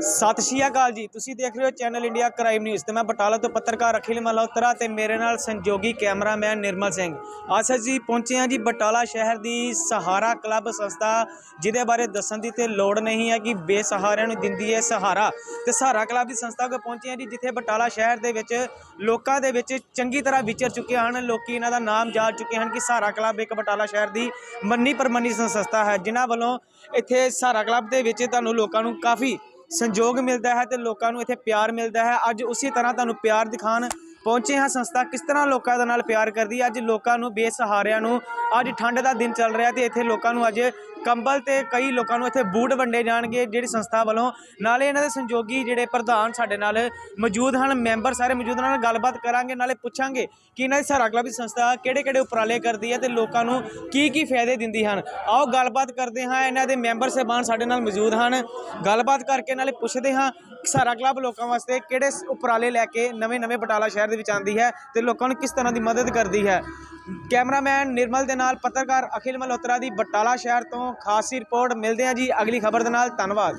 ਸਤਿ ਸ਼੍ਰੀ ਅਕਾਲ ਜੀ। ਤੁਸੀਂ ਦੇਖ ਰਹੇ ਹੋ ਚੈਨਲ ਇੰਡੀਆ ਕ੍ਰਾਈਮ ਨਿਊਜ਼ ਤੇ ਮੈਂ ਬਟਾਲਾ ਤੋਂ ਪੱਤਰਕਾਰ ਅਖਿਲ ਮਲਹੋਤਰਾ ਤੇ ਮੇਰੇ ਨਾਲ ਸੰਯੋਗੀ ਕੈਮਰਾਮੈਨ ਨਿਰਮਲ ਸਿੰਘ। ਅੱਜ ਅਸੀਂ ਪਹੁੰਚੇ ਹਾਂ ਜੀ ਬਟਾਲਾ ਸ਼ਹਿਰ ਦੀ ਸਹਾਰਾ ਕਲੱਬ ਸੰਸਥਾ, ਜਿਹਦੇ ਬਾਰੇ ਦੱਸਣ ਦੀ ਤੇ ਲੋੜ ਨਹੀਂ ਹੈ ਕਿ ਬੇਸਹਾਰਿਆਂ ਨੂੰ ਦਿੰਦੀ ਹੈ ਸਹਾਰਾ। ਤੇ ਸਹਾਰਾ ਕਲੱਬ ਦੀ ਸੰਸਥਾ ਕੋਲ ਪਹੁੰਚੇ ਹਾਂ ਜੀ, ਜਿੱਥੇ ਬਟਾਲਾ ਸ਼ਹਿਰ ਦੇ ਵਿੱਚ ਲੋਕਾਂ ਦੇ ਵਿੱਚ ਚੰਗੀ ਤਰ੍ਹਾਂ ਵਿਚਰ ਚੁੱਕੇ ਹਨ। ਲੋਕੀ ਇਹਨਾਂ ਦਾ ਨਾਮ ਜਾਣ ਚੁੱਕੇ ਹਨ ਕਿ ਸਹਾਰਾ ਕਲੱਬ ਇੱਕ ਬਟਾਲਾ ਸ਼ਹਿਰ ਦੀ ਮੰਨੀ ਪਰਮੰਨੀ ਸੰਸਥਾ ਹੈ, ਜਿਨ੍ਹਾਂ ਵੱਲੋਂ ਇੱਥੇ ਸਹਾਰਾ ਕਲੱਬ ਦੇ ਵਿੱਚ ਤੁਹਾਨੂੰ ਲੋਕਾਂ ਨੂੰ ਕਾਫੀ ਸੰਯੋਗ ਮਿਲਦਾ ਹੈ ਤੇ ਲੋਕਾਂ ਨੂੰ ਇੱਥੇ ਪਿਆਰ ਮਿਲਦਾ ਹੈ। ਅੱਜ ਉਸੇ ਤਰ੍ਹਾਂ ਤੁਹਾਨੂੰ ਪਿਆਰ ਦਿਖਾਣ ਪਹੁੰਚੇ ਹਾਂ ਸੰਸਥਾ ਕਿਸ ਤਰ੍ਹਾਂ ਲੋਕਾਂ ਦੇ ਨਾਲ ਪਿਆਰ ਕਰਦੀ ਹੈ। ਅੱਜ ਲੋਕਾਂ ਨੂੰ ਬੇਸਹਾਰਿਆਂ ਨੂੰ ਅੱਜ ਠੰਡ ਦਾ ਦਿਨ ਚੱਲ ਰਿਹਾ ਤੇ ਇੱਥੇ ਲੋਕਾਂ ਨੂੰ ਅੱਜ ਕੰਬਲ ਤੇ ਕਈ ਲੋਕਾਂ ਨੂੰ ਇੱਥੇ ਬੂਟ ਵੰਡੇ ਜਾਣਗੇ, ਜਿਹੜੀ ਸੰਸਥਾ ਵੱਲੋਂ। ਨਾਲੇ ਇਹਨਾਂ ਦੇ ਸੰਯੋਗੀ ਜਿਹੜੇ ਪ੍ਰਧਾਨ ਸਾਡੇ ਨਾਲ ਮੌਜੂਦ ਹਨ, ਮੈਂਬਰ ਸਾਰੇ ਮੌਜੂਦ ਹਨ ਨਾਲ ਗੱਲਬਾਤ ਕਰਾਂਗੇ, ਨਾਲੇ ਪੁੱਛਾਂਗੇ ਕਿ ਇਹਨਾਂ ਦੀ ਸਹਾਰਾ ਕਲੱਬ ਦੀ ਸੰਸਥਾ ਕਿਹੜੇ ਕਿਹੜੇ ਉਪਰਾਲੇ ਕਰਦੀ ਹੈ ਤੇ ਲੋਕਾਂ ਨੂੰ ਕੀ ਕੀ ਫਾਇਦੇ ਦਿੰਦੀ ਹਨ। ਆਓ ਗੱਲਬਾਤ ਕਰਦੇ ਹਾਂ, ਇਹਨਾਂ ਦੇ ਮੈਂਬਰ ਸਾਹਿਬਾਨ ਸਾਡੇ ਨਾਲ ਮੌਜੂਦ ਹਨ। ਗੱਲਬਾਤ ਕਰਕੇ ਨਾਲੇ ਪੁੱਛਦੇ ਹਾਂ ਕਿ ਸਹਾਰਾ ਕਲੱਬ ਲੋਕਾਂ ਵਾਸਤੇ ਕਿਹੜੇ ਉਪਰਾਲੇ ਲੈ ਕੇ ਨਵੇਂ ਨਵੇਂ ਬਟਾਲਾ ਸ਼ਹਿਰ ਦੇ ਵਿੱਚ ਆਂਦੀ ਹੈ ਤੇ ਲੋਕਾਂ ਨੂੰ ਕਿਸ ਤਰ੍ਹਾਂ ਦੀ ਮਦਦ ਕਰਦੀ ਹੈ। ਕੈਮਰਾਮੈਨ ਨਿਰਮਲ ਦੇ ਨਾਲ ਪੱਤਰਕਾਰ ਅਖਿਲ ਮਲਹੋਤਰਾ ਦੀ ਬਟਾਲਾ ਸ਼ਹਿਰ ਤੋਂ ਖਾਸੀ ਰਿਪੋਰਟ ਮਿਲਦੇ ਹਾਂ ਜੀ। ਅਗਲੀ ਖਬਰ ਦੇ ਨਾਲ ਧੰਨਵਾਦ।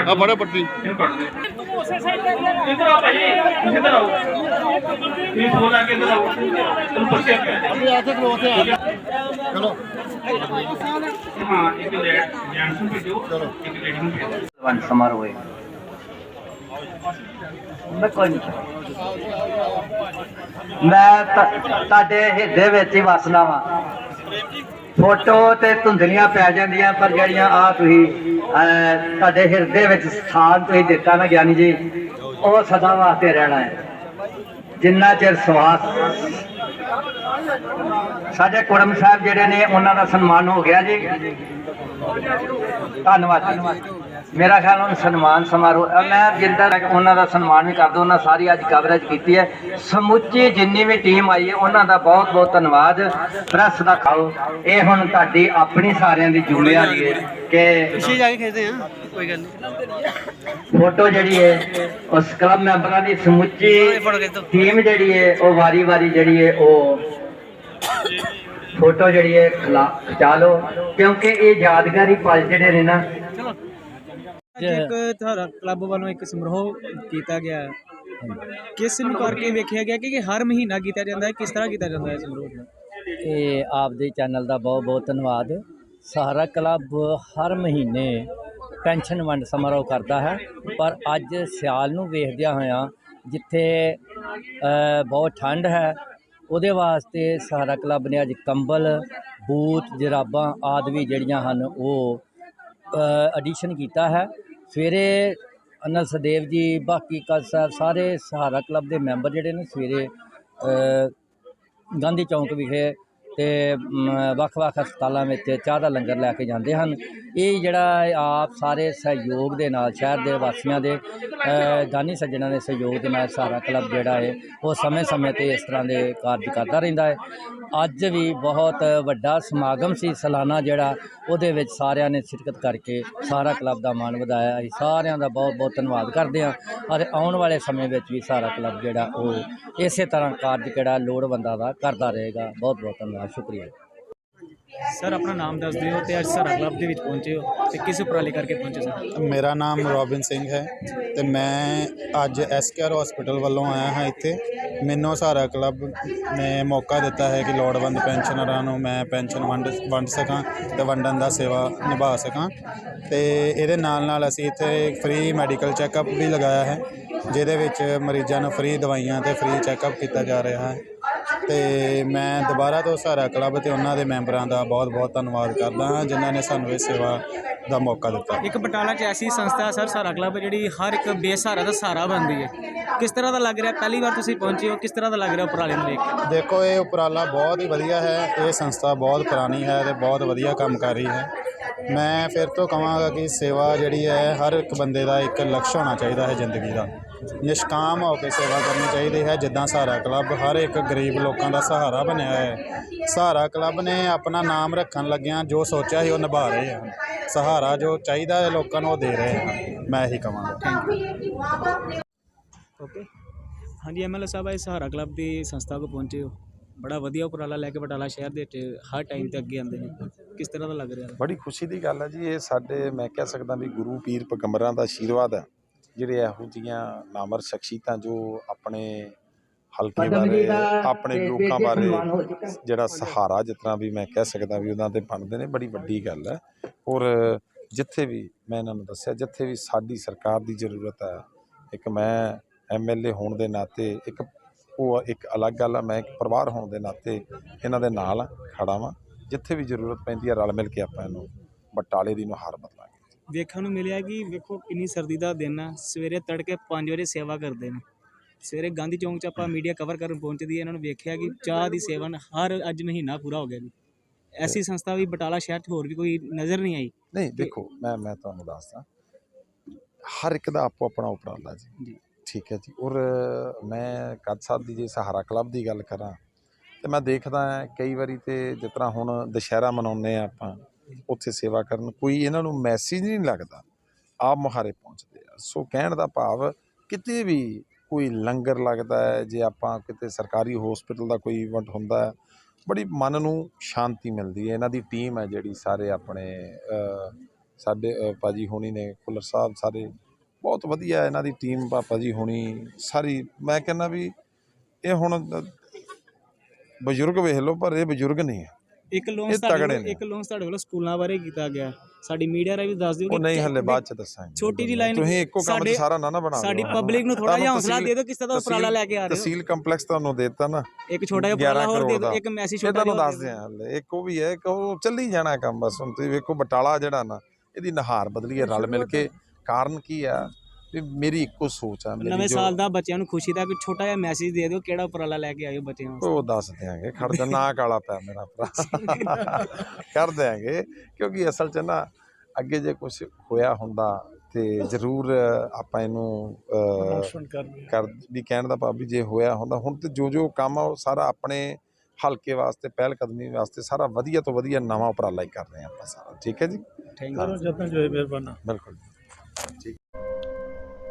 ਆ ਬੜਾ ਪੱਟੀ ਇਹਨੂੰ ਕੱਟ ਦੇ ਇੱਧਰ ਆਓ ਭਾਈ ਇੱਧਰ ਆਓ ਇਹ ਫੋਨ ਆ ਕੇ ਇੱਧਰ ਆਓ ਤੁਹਾਨੂੰ ਪੱਕੇ ਆ ਪਿਆ ਆ ਕੇ ਖਲੋ ਉੱਥੇ ਆ ਚਲੋ ਹਾਂ ਇੱਕ ਜੈਂਟਸ ਨੂੰ ਭੇਜੋ ਇੱਕ ਲੇਡੀ ਨੂੰ ਭੇਜੋ ਵੰਡ ਸਮਾਰੋਹ ਹੋਏ ਮੈਂ ਕੋਈ ਨਹੀਂ ਮੈਂ ਤੁਹਾਡੇ ਹਿਰਦੇ ਵਿੱਚ ਹੀ ਵਸਦਾ ਵਾਂ। ਫੋਟੋ ਤੇ ਧੁੰਦਲੀਆਂ ਪੈ ਜਾਂਦੀਆਂ, ਪਰ ਜਿਹੜੀਆਂ ਆ ਤੁਸੀਂ ਤੁਹਾਡੇ ਹਿਰਦੇ ਵਿੱਚ ਸਥਾਨ ਤੁਸੀਂ ਦਿੱਤਾ ਨਾ ਗਿਆਨੀ ਜੀ, ਉਹ ਸਦਾ ਵਾਸਤੇ ਰਹਿਣਾ ਹੈ। ਜਿੰਨਾ ਚਿਰ ਸਵਾਸ ਸਾਡੇ ਕੁੜਮ ਸਾਹਿਬ ਜਿਹੜੇ ਨੇ, ਉਹਨਾਂ ਦਾ ਸਨਮਾਨ ਹੋ ਗਿਆ ਜੀ। ਧੰਨਵਾਦ ਮੇਰਾ ਖਿਆਲ ਉਹਨਾਂ ਸਨਮਾਨ ਸਮਾਰੋਹ ਮੈਂ ਜਿੰਦਾ ਤੱਕ ਉਹਨਾਂ ਦਾ ਸਨਮਾਨ ਵੀ ਕਰਦਾ, ਉਹਨਾਂ ਸਾਰੀ ਅੱਜ ਕਵਰੇਜ ਕੀਤੀ ਹੈ। ਸਮੁੱਚੀ ਜਿੰਨੀ ਵੀ ਟੀਮ ਆਈ ਹੈ, ਉਹਨਾਂ ਦਾ ਬਹੁਤ ਬਹੁਤ ਧੰਨਵਾਦ। ਪ੍ਰੈਸ ਦਾ ਖਾਓ। ਇਹ ਹੁਣ ਤੁਹਾਡੀ ਆਪਣੀ ਸਾਰਿਆਂ ਦੀ ਜ਼ਿੰਮੇਵਾਰੀ ਹੈ ਕਿ ਪਿੱਛੇ ਜਾ ਕੇ ਖੇਡਦੇ ਆ ਕੋਈ ਗੱਲ ਨਹੀਂ। ਫੋਟੋ ਜਿਹੜੀ ਹੈ ਉਸ ਕਲੱਬ ਮੈਂਬਰਾਂ ਦੀ ਸਮੁੱਚੀ ਟੀਮ ਜਿਹੜੀ ਹੈ ਉਹ ਵਾਰੀ-ਵਾਰੀ ਜਿਹੜੀ ਹੈ ਉਹ ਫੋਟੋ ਜਿਹੜੀ ਹੈ ਖਿਚਾ ਲਓ। ਕਿਉਂਕਿ ਇਹ ਯਾਦਗਾਰੀ ਪਲ ਜਿਹੜੇ ਨੇ ਨਾ ਇੱਕ ਤੁਹਾਡਾ ਕਲੱਬ ਵੱਲੋਂ ਇੱਕ ਸਮਾਰੋਹ ਕੀਤਾ ਗਿਆ। ਹੈ ਕਿਸ ਨੂੰ ਕਰਕੇ ਵੇਖਿਆ ਗਿਆ ਕਿ ਹਰ ਮਹੀਨਾ ਕੀਤਾ ਜਾਂਦਾ ਹੈ? ਕਿਸ ਤਰ੍ਹਾਂ ਕੀਤਾ ਜਾਂਦਾ ਹੈ ਸਮਾਰੋਹ? ਇਹ ਆਪਦੇ ਚੈਨਲ ਦਾ ਬਹੁਤ ਬਹੁਤ ਧੰਨਵਾਦ। ਸਹਾਰਾ ਕਲੱਬ ਹਰ ਮਹੀਨੇ ਪੈਨਸ਼ਨ ਵੰਡ ਸਮਾਰੋਹ ਕਰਦਾ ਹੈ, ਪਰ ਅੱਜ ਸਿਆਲ ਨੂੰ ਵੇਖਦਿਆਂ ਹੋਇਆਂ ਜਿੱਥੇ ਬਹੁਤ ਠੰਡ ਹੈ, ਉਹਦੇ ਵਾਸਤੇ ਸਹਾਰਾ ਕਲੱਬ ਨੇ ਅੱਜ ਕੰਬਲ ਬੂਟ ਜਰਾਬਾਂ ਆਦਿ ਵੀ ਜਿਹੜੀਆਂ ਹਨ ਉਹ ਐਡੀਸ਼ਨ ਕੀਤਾ ਹੈ। ਸਵੇਰੇ ਅਨਲ ਸਦੇਵ ਜੀ, ਬਾਕੀ ਕਲ ਸਾਹਿਬ ਸਾਰੇ ਸਹਾਰਾ ਕਲੱਬ ਦੇ ਮੈਂਬਰ ਜਿਹੜੇ ਨੇ ਸਵੇਰੇ ਗਾਂਧੀ ਚੌਂਕ ਵਿਖੇ ਤੇ ਵੱਖ-ਵੱਖ ਹਸਪਤਾਲਾਂ ਵਿੱਚ ਚਾਹ ਦਾ ਲੰਗਰ ਲੈ ਕੇ ਜਾਂਦੇ ਹਨ। ਇਹ ਜਿਹੜਾ ਆਪ ਸਾਰੇ ਸਹਿਯੋਗ ਦੇ ਨਾਲ, ਸ਼ਹਿਰ ਦੇ ਵਾਸੀਆਂ ਦੇ ਦਾਨੀ ਸੱਜਣਾਂ ਦੇ ਸਹਿਯੋਗ ਦੇ ਨਾਲ ਸਾਰਾ ਕਲੱਬ ਜਿਹੜਾ ਹੈ, ਉਹ ਸਮੇਂ-ਸਮੇਂ ਤੇ ਇਸ ਤਰ੍ਹਾਂ ਦੇ ਕਾਰਜ ਕਰਦਾ ਰਹਿੰਦਾ ਹੈ। ਅੱਜ ਵੀ ਬਹੁਤ ਵੱਡਾ ਸਮਾਗਮ ਸੀ, ਸਾਲਾਨਾ ਜਿਹੜਾ, ਉਹਦੇ ਵਿੱਚ ਸਾਰਿਆਂ ਨੇ ਸ਼ਿਰਕਤ ਕਰਕੇ ਸਾਰਾ ਕਲੱਬ ਦਾ ਮਾਣ ਵਧਾਇਆ। ਅਸੀਂ ਸਾਰਿਆਂ ਦਾ ਬਹੁਤ ਬਹੁਤ ਧੰਨਵਾਦ ਕਰਦੇ ਹਾਂ ਅਤੇ ਆਉਣ ਵਾਲੇ ਸਮੇਂ ਵਿੱਚ ਵੀ ਸਾਰਾ ਕਲੱਬ ਜਿਹੜਾ, ਉਹ ਇਸੇ ਤਰ੍ਹਾਂ ਕਾਰਜ ਜਿਹੜਾ ਲੋੜਵੰਦਾਂ ਦਾ ਕਰਦਾ ਰਹੇਗਾ। ਬਹੁਤ ਬਹੁਤ ਧੰਨਵਾਦ। ਸ਼ੁਕਰੀਆ ਸਰ ਆਪਣਾ ਨਾਮ ਦੱਸ ਦਿਓ ਤੇ ਅੱਜ ਸਾਰਾ ਕਲੱਬ ਦੇ ਵਿੱਚ ਪਹੁੰਚੇ ਹੋ ਤੇ ਕਿਸ ਉਪਰਾਲੇ ਕਰਕੇ ਪਹੁੰਚੇ ਸਰ? ਮੇਰਾ ਨਾਮ ਰੋਬਿਨ ਸਿੰਘ ਹੈ ਤੇ ਮੈਂ ਅੱਜ ਐਸਕੇਆਰ ਹਸਪੀਟਲ ਵੱਲੋਂ ਆਇਆ ਹਾਂ ਇੱਥੇ। ਮੈਨੂੰ ਸਹਾਰਾ ਕਲੱਬ ਨੇ ਮੌਕਾ ਦਿੱਤਾ ਹੈ ਕਿ ਲੋੜਵੰਦ ਪੈਨਸ਼ਨਰਾਂ ਨੂੰ ਮੈਂ ਪੈਨਸ਼ਨ ਵੰਡ ਵੰਡ ਸਕਾਂ ਤੇ ਵੰਡਣ ਦਾ ਸੇਵਾ ਨਿਭਾ ਸਕਾਂ। ਤੇ ਇਹਦੇ ਨਾਲ ਨਾਲ ਅਸੀਂ ਇੱਥੇ ਫ੍ਰੀ ਮੈਡੀਕਲ ਚੈੱਕਅਪ ਵੀ ਲਗਾਇਆ ਹੈ ਜਿਹਦੇ ਵਿੱਚ ਮਰੀਜ਼ਾਂ ਨੂੰ ਫ੍ਰੀ ਦਵਾਈਆਂ ਤੇ ਫ੍ਰੀ ਚੈੱਕਅਪ ਕੀਤਾ ਜਾ ਰਿਹਾ ਹੈ। ਤੇ ਮੈਂ ਦੁਬਾਰਾ ਤੋਂ ਸਹਾਰਾ ਕਲੱਬ ਤੇ ਉਹਨਾਂ ਦੇ ਮੈਂਬਰਾਂ ਦਾ ਬਹੁਤ ਬਹੁਤ ਧੰਨਵਾਦ ਕਰਦਾ ਹਾਂ ਜਿਨ੍ਹਾਂ ਨੇ ਸਾਨੂੰ ਇਹ ਸੇਵਾ ਦਾ ਮੌਕਾ ਦਿੱਤਾ। ਇੱਕ ਬਟਾਲਾ 'ਚ ਐਸੀ ਸੰਸਥਾ ਸਰ ਸਾਰਾ ਕਲੱਬ ਜਿਹੜੀ ਹਰ ਇੱਕ ਬੇਸਹਾਰਾ ਦਾ ਸਹਾਰਾ ਬਣਦੀ ਹੈ। ਕਿਸ ਤਰ੍ਹਾਂ ਦਾ ਲੱਗ ਰਿਹਾ? ਪਹਿਲੀ ਵਾਰ ਤੁਸੀਂ ਪਹੁੰਚੇ ਹੋ ਕਿਸ ਤਰ੍ਹਾਂ ਦਾ ਲੱਗ ਰਿਹਾ ਉਪਰਾਲੇ ਨੂੰ ਦੇਖ ਕੇ? ਦੇਖੋ ਇਹ ਉਪਰਾਲਾ ਬਹੁਤ ਹੀ ਵਧੀਆ ਹੈ ਇਹ ਸੰਸਥਾ ਬਹੁਤ ਪੁਰਾਣੀ ਹੈ ਤੇ ਬਹੁਤ ਵਧੀਆ ਕੰਮ ਕਰ ਰਹੀ ਹੈ। ਮੈਂ ਫਿਰ ਤੋਂ ਕਹਾਂਗਾ ਕਿ ਸੇਵਾ ਜਿਹੜੀ ਹੈ ਹਰ ਇੱਕ ਬੰਦੇ ਦਾ ਇੱਕ ਲਕਸ਼ ਹੋਣਾ ਚਾਹੀਦਾ ਹੈ ਜ਼ਿੰਦਗੀ ਦਾ। ਨਿਸ਼ਕਾਮ ਹੋ ਕੇ ਸੇਵਾ ਕਰਨੀ ਚਾਹੀਦੀ ਹੈ ਜਿੱਦਾਂ ਸਹਾਰਾ ਕਲੱਬ ਹਰ ਇੱਕ ਗਰੀਬ ਲੋਕਾਂ ਦਾ ਸਹਾਰਾ ਬਣਿਆ ਹੈ। ਸਹਾਰਾ ਕਲੱਬ ਨੇ ਆਪਣਾ ਨਾਮ ਰੱਖਣ ਲੱਗਿਆਂ ਜੋ ਸੋਚਿਆ ਸੀ ਉਹ ਨਿਭਾ ਰਹੇ ਹਨ। ਸਹਾਰਾ ਜੋ ਚਾਹੀਦਾ ਹੈ ਲੋਕਾਂ ਨੂੰ ਉਹ ਦੇ ਰਹੇ ਹਨ। ਮੈਂ ਇਹੀ ਕਹਾਂਗਾ। ਓਕੇ ਹਾਂਜੀ ਐਮਐਲਏ ਸਾਹਿਬ ਇਹ ਸਹਾਰਾ ਕਲੱਬ ਦੀ ਸੰਸਥਾ ਕੋ ਪਹੁੰਚੇ ਹੋ। ਬੜਾ ਵਧੀਆ ਉਪਰਾਲਾ ਲੈ ਕੇ ਬਟਾਲਾ ਸ਼ਹਿਰ ਦੇ ਵਿੱਚ ਹਰ ਟਾਈਮ ਤੇ ਅੱਗੇ ਆਉਂਦੇ ਨੇ। ਕਿਸ ਤਰ੍ਹਾਂ ਦਾ ਲੱਗ ਰਿਹਾ? ਬੜੀ ਖੁਸ਼ੀ ਦੀ ਗੱਲ ਹੈ ਜੀ ਇਹ ਸਾਡੇ ਮੈਂ ਕਹਿ ਸਕਦਾ ਵੀ ਗੁਰੂ ਪੀਰ ਪੈਗੰਬਰਾਂ ਦਾ ਆਸ਼ੀਰਵਾਦ ਹੈ। ਜਿਹੜੇ ਇਹੋ ਜਿਹੀਆਂ ਨਾਮਰ ਸ਼ਖਸੀਅਤਾਂ ਜੋ ਆਪਣੇ ਹਲਕੇ ਬਾਰੇ ਆਪਣੇ ਲੋਕਾਂ ਬਾਰੇ ਜਿਹੜਾ ਸਹਾਰਾ ਤਰ੍ਹਾਂ ਵੀ ਮੈਂ ਕਹਿ ਸਕਦਾ ਵੀ ਉਹਨਾਂ ਦੇ ਬਣਦੇ ਨੇ ਬੜੀ ਵੱਡੀ ਗੱਲ ਹੈ। ਔਰ ਜਿੱਥੇ ਵੀ ਮੈਂ ਇਹਨਾਂ ਨੂੰ ਦੱਸਿਆ ਜਿੱਥੇ ਵੀ ਸਾਡੀ ਸਰਕਾਰ ਦੀ ਜ਼ਰੂਰਤ ਹੈ ਇੱਕ ਮੈਂ ਐਮਐਲਏ ਹੋਣ ਦੇ ਨਾਤੇ ਇੱਕ ਉਹ ਇੱਕ ਅਲੱਗ ਗੱਲ ਆ ਮੈਂ ਇੱਕ ਪਰਿਵਾਰ ਹੋਣ ਦੇ ਨਾਤੇ ਇਹਨਾਂ ਦੇ ਨਾਲ ਖੜਾ ਵਾਂ। ਜਿੱਥੇ ਵੀ ਜ਼ਰੂਰਤ ਪੈਂਦੀ ਹੈ ਰਲ ਮਿਲ ਕੇ ਆਪਾਂ ਇਹਨੂੰ ਬਟਾਲੇ ਦੀ ਨੁਹਾਰ ਬਦਲਾਂਗੇ। ਵੇਖਣ ਨੂੰ ਮਿਲਿਆ ਕਿ ਵੇਖੋ ਕਿੰਨੀ ਸਰਦੀ ਦਾ ਦਿਨ ਆ। ਸਵੇਰੇ ਤੜਕੇ 5 ਵਜੇ ਸੇਵਾ ਕਰਦੇ ਨੇ। ਸਵੇਰੇ ਗਾਂਧੀ ਚੌਂਕ 'ਚ ਆਪਾਂ ਮੀਡੀਆ ਕਵਰ ਕਰਨ ਪਹੁੰਚਦੀ ਹੈ ਇਹਨਾਂ ਨੂੰ ਵੇਖਿਆ ਕਿ ਚਾਹ ਦੀ ਸੇਵਨ ਹਰ ਅੱਜ ਮਹੀਨਾ ਪੂਰਾ ਹੋ ਗਿਆ ਜੀ। ਐਸੀ ਸੰਸਥਾ ਵੀ ਬਟਾਲਾ ਸ਼ਹਿਰ 'ਚ ਹੋਰ ਵੀ ਕੋਈ ਨਜ਼ਰ ਨਹੀਂ ਆਈ। ਨਹੀਂ ਦੇਖੋ ਮੈਂ ਮੈਂ ਤੁਹਾਨੂੰ ਦੱਸਦਾ। ਹਰ ਇੱਕ ਦਾ ਆਪੋ ਆਪਣਾ ਉਪਰਾਲਾ ਜੀ। ਠੀਕ ਹੈ ਜੀ। ਔਰ ਮੈਂ ਕੱਦ ਸਾਹਿਬ ਦੀ ਜੇ ਸਹਾਰਾ ਕਲੱਬ ਦੀ ਗੱਲ ਕਰਾਂ ਤੇ ਮੈਂ ਦੇਖਦਾ ਹਾਂ ਕਈ ਵਾਰੀ ਤੇ ਜਿਸ ਤਰ੍ਹਾਂ ਹੁਣ ਦੁਸ਼ਹਿਰਾ ਮਨਾਉਂਦੇ ਆ ਆਪਾਂ ਉੱਥੇ ਸੇਵਾ ਕਰਨ ਕੋਈ ਇਹਨਾਂ ਨੂੰ ਮੈਸੇਜ ਨਹੀਂ ਲੱਗਦਾ। ਆਪ ਮੁਹਾਰੇ ਪਹੁੰਚਦੇ ਆ। ਸੋ ਕਹਿਣ ਦਾ ਭਾਵ ਕਿਤੇ ਵੀ ਕੋਈ ਲੰਗਰ ਲੱਗਦਾ ਹੈ ਜੇ ਆਪਾਂ ਕਿਤੇ ਸਰਕਾਰੀ ਹਸਪੀਟਲ ਦਾ ਕੋਈ ਇਵੈਂਟ ਹੁੰਦਾ ਹੈ ਬੜੀ ਮਨ ਨੂੰ ਸ਼ਾਂਤੀ ਮਿਲਦੀ ਹੈ। ਇਹਨਾਂ ਦੀ ਟੀਮ ਹੈ ਜਿਹੜੀ ਸਾਰੇ ਆਪਣੇ ਸਾਡੇ ਅ, ਭਾਜੀ ਹੋਣੀ ਨੇ ਕੁਲਰ ਸਾਹਿਬ ਸਾਰੇ। ਬਹੁਤ ਵਧੀਆ ਇਹਨਾਂ ਦੀ ਟੀਮ ਪਾਪਾ ਜੀ ਹੋਣੀ ਸਾਰੀ। ਮੈਂ ਕਹਿੰਦਾ ਵੀ ਇਹ ਹੁਣ ਬਜ਼ੁਰਗ ਵੇਖ ਲਓ ਪਰ ਇਹ ਬਜ਼ੁਰਗ ਨਹੀਂ ਹੈ। ਇੱਕ ਲੋਨ ਇਹ ਤਗੜੇ ਨੇ। ਇੱਕ ਲੋਨ ਤੁਹਾਡੇ ਵੱਲੋਂ ਸਕੂਲਾਂ ਬਾਰੇ ਕੀਤਾ ਗਿਆ। ਸਾਡੀ ਮੀਡੀਆ ਰਾਹੀਂ ਵੀ ਦੱਸ ਦਿਓ ਉਹ ਨਹੀਂ ਹੱਲੇ ਬਾਅਦ ਚ ਦੱਸਾਂਗੇ। ਛੋਟੀ ਜਿਹੀ ਲਾਈਨ ਤੁਸੀਂ ਇੱਕੋ ਕੰਮ ਸਾਡੇ- ਸਾਰਾ ਨਾ ਨਾ ਬਣਾ ਸਾਡੀ। ਪਬਲਿਕ ਨੂੰ ਥੋੜਾ ਤੁਹਾਨੂੰ ਜਿਹਾ ਹੌਸਲਾ ਦੇ ਦਿਓ ਕਿਸ ਤਰ੍ਹਾਂ ਦਾ ਉਪਰਾਲਾ ਲੈ ਕੇ ਆ ਰਹੇ ਹੋ। ਤਹਿਸੀਲ ਕੰਪਲੈਕਸ ਤੁਹਾਨੂੰ ਦੇ ਦਿੱਤਾ ਨਾ। ਇੱਕ ਛੋਟਾ ਜਿਹਾ 11 ਉਪਰਾਲਾ ਹੋਰ ਦੇ ਦਿਓ। ਇੱਕ ਮੈਸੇਜ ਇਹ ਛੋਟਾ ਤੁਹਾਨੂੰ ਜਿਹਾ ਦੱਸਦੇ ਆ ਹੱਲੇ। ਇੱਕ ਉਹ ਵੀ ਹੈ ਕਿ ਉਹ ਚੱਲੀ ਜਾਣਾ ਕੰਮ ਬਸ ਹੁਣ ਤੁਸੀਂ ਵੇਖੋ ਬਟਾਲਾ ਜਿਹੜਾ ਨਾ ਇਹਦੀ ਨਹਾਰ ਬਦਲੀ ਹੈ ਰਲ ਮਿਲ ਕੇ। ਕਾਰਨ ਕੀ ਆ? ਵੀ ਮੇਰੀ ਇੱਕੋ ਸੋਚ ਆ ਮੇਰੀ ਨਵੇਂ ਜੋ- ਸਾਲ ਦਾ ਬੱਚਿਆਂ ਨੂੰ ਖੁਸ਼ੀ ਦਾ ਕੋਈ ਛੋਟਾ ਜਿਹਾ ਮੈਸੇਜ ਦੇ ਦਿਓ ਕਿਹੜਾ ਉਪਰਾਲਾ ਲੈ ਕੇ ਆਇਓ ਬੱਚਿਆਂ ਨੂੰ ਉਹ ਦੱਸ ਦਿਆਂਗੇ ਖੜ ਜਾ ਨਾ ਕਾਲਾ ਪਿਆ ਮੇਰਾ ਭਰਾ। ਕਰ ਦਿਆਂਗੇ ਕਿਉਂਕਿ ਅਸਲ 'ਚ ਨਾ ਅੱਗੇ ਜੇ ਕੁਝ ਹੋਇਆ ਹੁੰਦਾ ਤੇ ਜ਼ਰੂਰ ਆਪਾਂ ਇਹਨੂੰ ਅਹ, ਕਰ ਵੀ ਕਹਿਣ ਦਾ ਭਾਵ ਵੀ ਜੇ ਹੋਇਆ ਹੁੰਦਾ ਹੁਣ ਤੇ ਜੋ ਜੋ ਕੰਮ ਆ ਉਹ ਸਾਰਾ ਆਪਣੇ ਹਲਕੇ ਵਾਸਤੇ ਪਹਿਲ ਕਦਮੀ ਵਾਸਤੇ ਸਾਰਾ ਵਧੀਆ ਤੋਂ ਵਧੀਆ ਨਵਾਂ ਉਪਰਾਲਾ ਹੀ ਕਰ ਰਹੇ ਆਪਾਂ ਸਾਰਾ। ਠੀਕ ਹੈ ਜੀ? ਥੈਂਕ ਹਾਂ, ਜਤਨ ਜੋ ਮਿਹਰਬਾਨਾ। ਬਿਲਕੁਲ